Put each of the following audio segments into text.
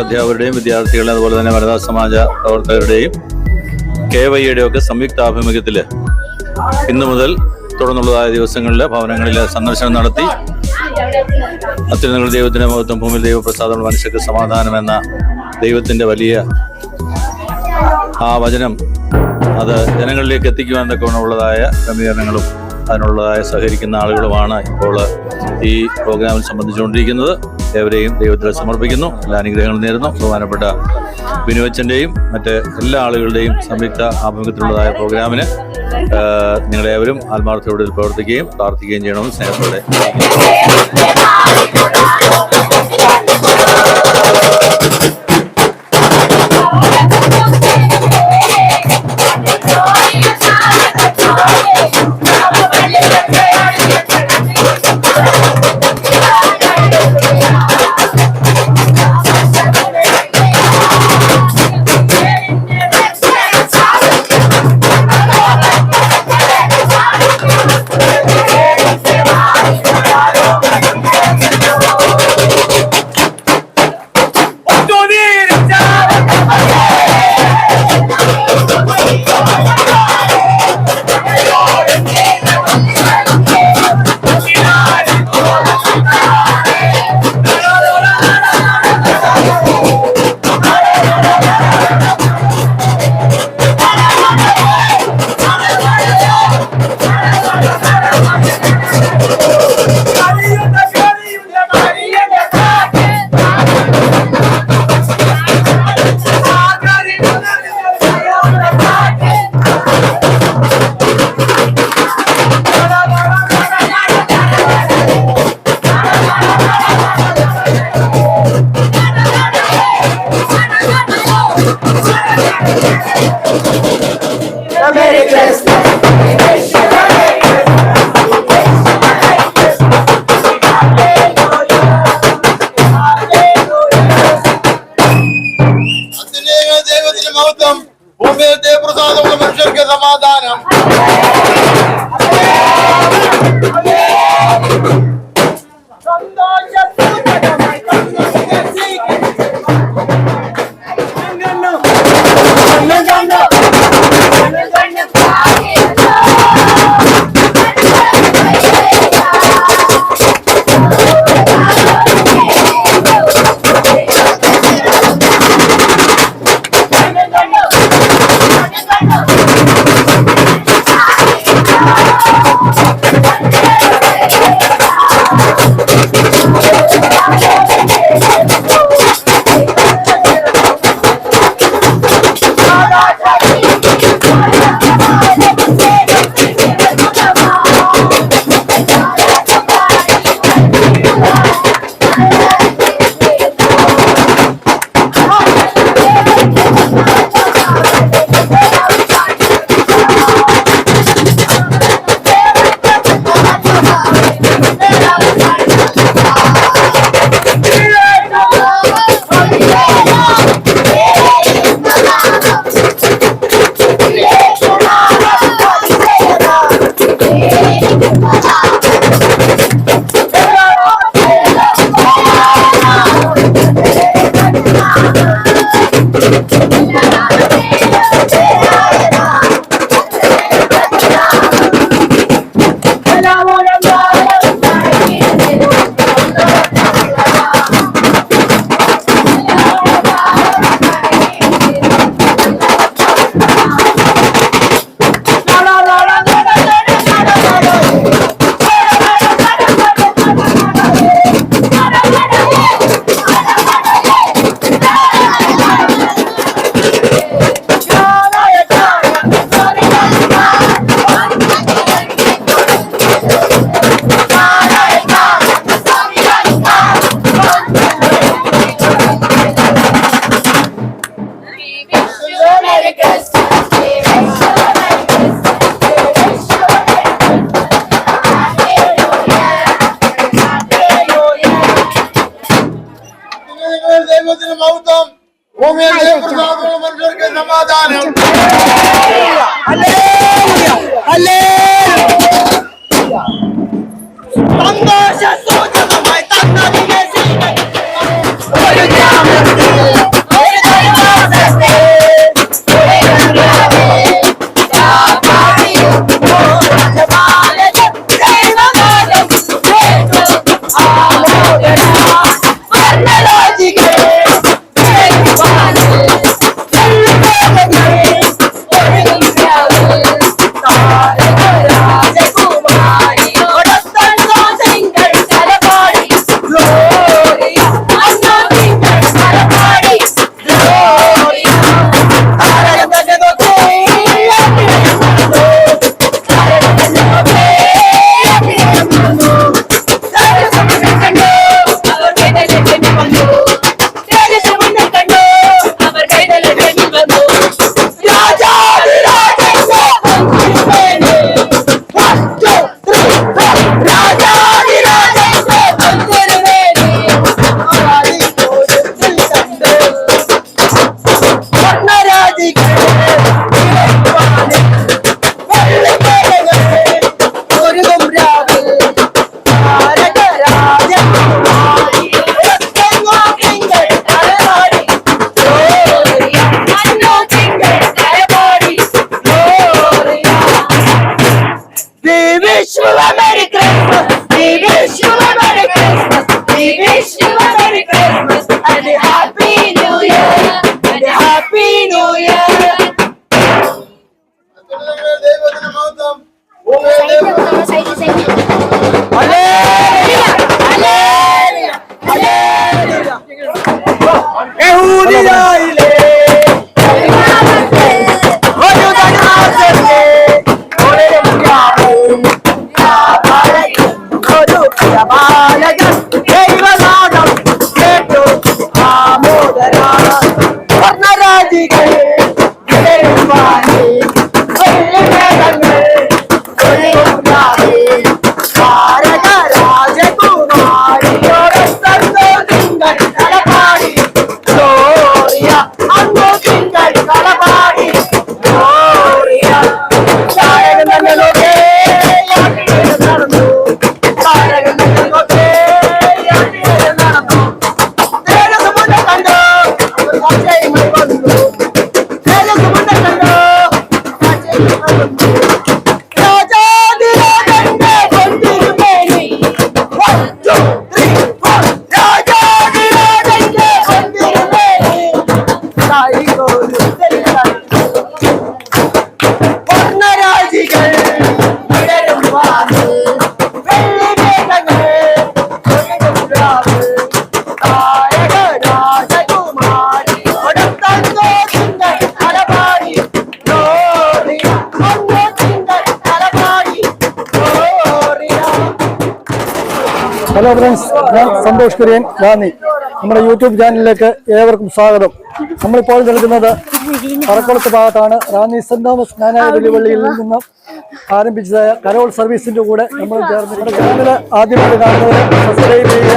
അധ്യാപകരുടെയും വിദ്യാർത്ഥികളുടെ അതുപോലെ തന്നെ വനിതാ സമാജ പ്രവർത്തകരുടെയും കെ വൈയുടെയും ഒക്കെ സംയുക്ത ആഭിമുഖ്യത്തിൽ ഇന്നു മുതൽ തുടർന്നുള്ളതായ ദിവസങ്ങളിൽ ഭവനങ്ങളിൽ സന്ദർശനം നടത്തി അത്യുന്നങ്ങൾ ദൈവത്തിന്റെ മഹത്വം ഭൂമിയിൽ ദൈവപ്രസാദം മനുഷ്യർക്ക് സമാധാനം എന്ന ദൈവത്തിന്റെ വലിയ ആ വചനം അത് ജനങ്ങളിലേക്ക് എത്തിക്കുവാൻ ഉള്ളതായ ക്രമീകരണങ്ങളും അതിനുള്ളതായ സഹകരിക്കുന്ന ആളുകളുമാണ് ഇപ്പോൾ ഈ പ്രോഗ്രാമിൽ സംബന്ധിച്ചുകൊണ്ടിരിക്കുന്നത്. ഏവരെയും ദൈവത്തിൽ സമർപ്പിക്കുന്നു. എല്ലാ അനുഗ്രഹങ്ങളും നേരുന്നു. ബഹുമാനപ്പെട്ട വിനുവച്ചന്റെയും മറ്റ് എല്ലാ ആളുകളുടെയും സംയുക്ത ആഭിമുഖ്യത്തിലുള്ളതായ പ്രോഗ്രാമിന് നിങ്ങളേവരും ആത്മാർത്ഥയോടെ പ്രവർത്തിക്കുകയും പ്രാർത്ഥിക്കുകയും ചെയ്യണമെന്ന് സ്നേഹത്തോടെ ദൈവത്തിന്റെ മഹത്വം Bangsa ഹലോ ഫ്രണ്ട്സ് ഞാൻ സന്തോഷ് കുര്യൻ ഗാന്ധി നമ്മുടെ യൂട്യൂബ് ചാനലിലേക്ക് ഏവർക്കും സ്വാഗതം. നമ്മളിപ്പോൾ നൽകുന്നത് പറക്കുളത്ത് ഭാഗത്താണ്. റാന്നി സെന്റ് തോമസ് നാനായ വെല്ലുവിളിയിൽ നിന്നും ആരംഭിച്ചതായ കരോൾ സർവീസിന്റെ കൂടെ നമ്മൾ ചേർന്ന് നമ്മുടെ ചാനൽ ആദ്യമായിട്ട് കാണുന്നത് സബ്സ്ക്രൈബ് ചെയ്യുക.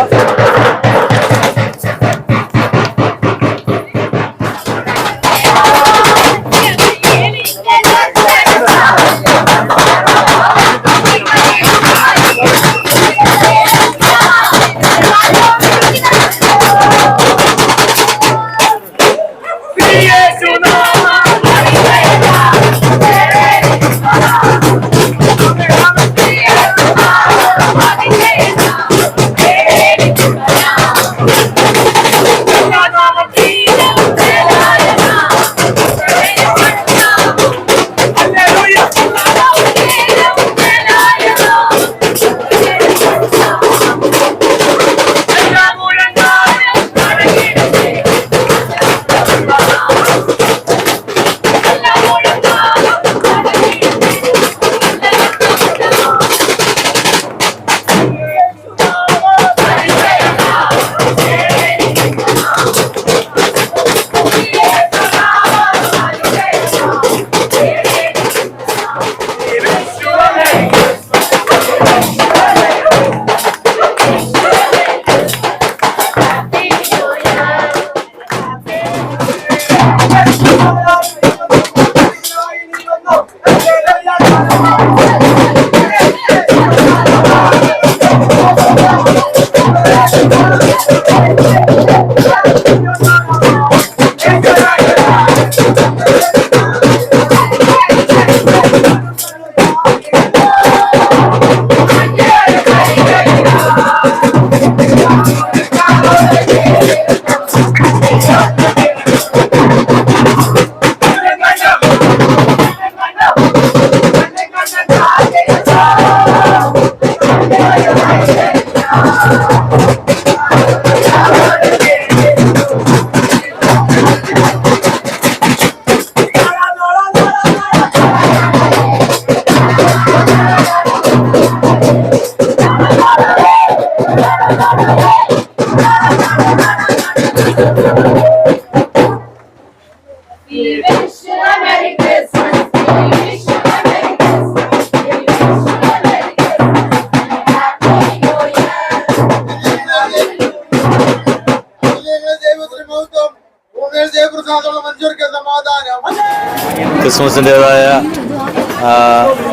ക്രിസ്മസിന്റെതായ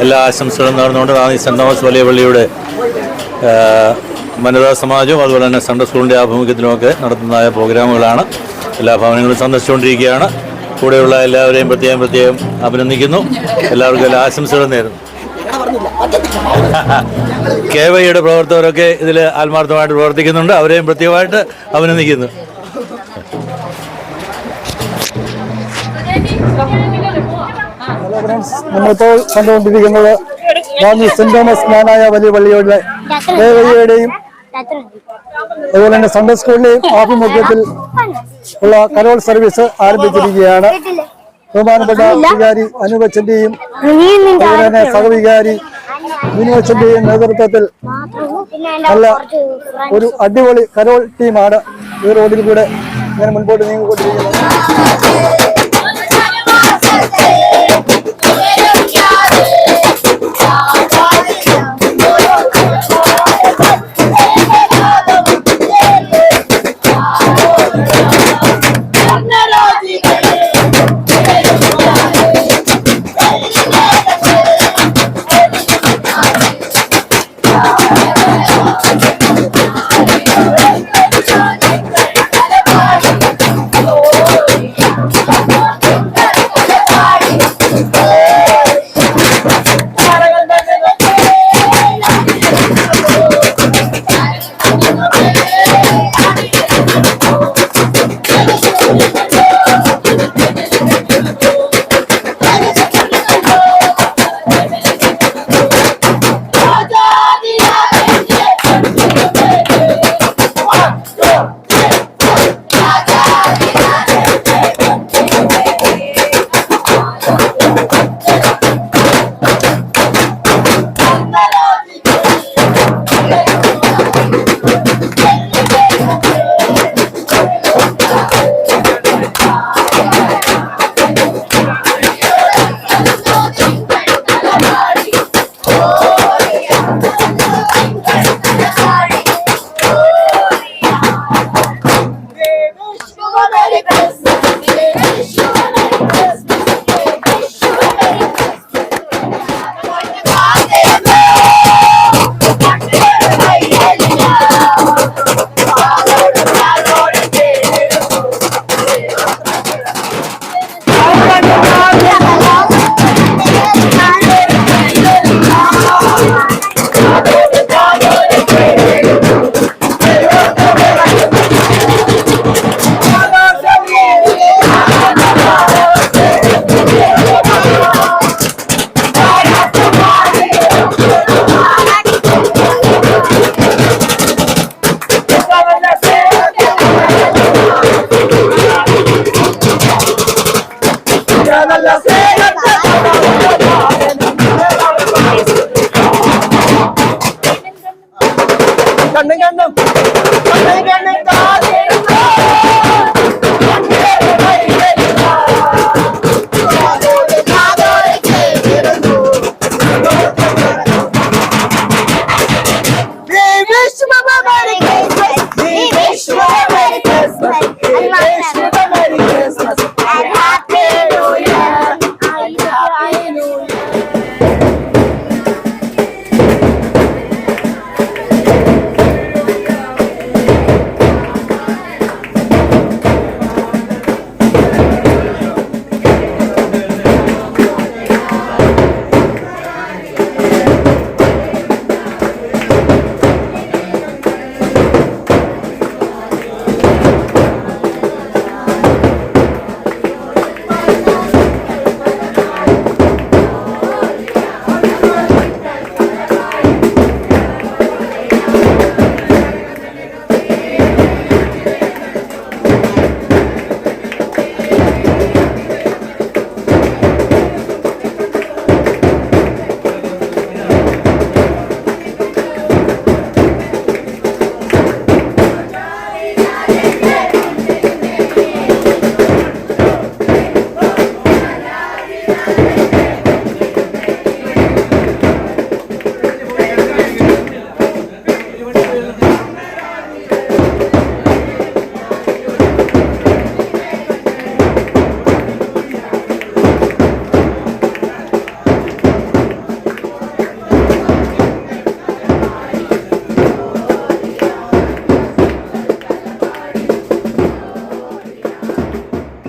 എല്ലാ ആശംസകളും നേർന്നുകൊണ്ട് റാണി സെന്റ് തോമസ് വലിയ പള്ളിയുടെ വനിതാ സമാജവും അതുപോലെ തന്നെ സൺഡേ സ്കൂളിന്റെ ആഭിമുഖ്യത്തിലുമൊക്കെ നടത്തുന്നതായ പ്രോഗ്രാമുകളാണ്. എല്ലാ ഭവനങ്ങളും സന്ദർശിച്ചുകൊണ്ടിരിക്കുകയാണ്. കൂടെയുള്ള എല്ലാവരെയും പ്രത്യേകം പ്രത്യേകം അഭിനന്ദിക്കുന്നു. എല്ലാവർക്കും എല്ലാ ആശംസകളും നേരുന്നു. കെ വൈയുടെ പ്രവർത്തകരൊക്കെ ഇതിൽ ആത്മാർത്ഥമായിട്ട് പ്രവർത്തിക്കുന്നുണ്ട്. അവരെയും പ്രത്യേകമായിട്ട് അഭിനന്ദിക്കുന്നു. ഹലോ ഫ്രണ്ട്സ് നമ്മളിപ്പോൾ കണ്ടുകൊണ്ടിരിക്കുന്നത് റാന്നി സെന്റ് തോമസ് ജ്ഞാനായ വലിയ പള്ളിയുടെ ദേവതയുടെയും അതുപോലെ തന്നെ സൺഡേ സ്കൂളിന്റെയും ആഭിമുഖ്യത്തിൽ ഉള്ള കരോൾ സർവീസ് ആരംഭിച്ചിരിക്കുകയാണ്. ബഹുമാനപ്പെട്ട വികാരി അനുവച്ചന്റെയും അതുപോലെ തന്നെ സഹവികാരി വിനുവച്ചന്റെയും നേതൃത്വത്തിൽ നല്ല ഒരു അടിപൊളി കരോൾ ടീമാണ് ഈ റോഡിൽ കൂടെ ഇങ്ങനെ മുൻപോട്ട് നീങ്ങിക്കൊണ്ടിരിക്കുന്നത്.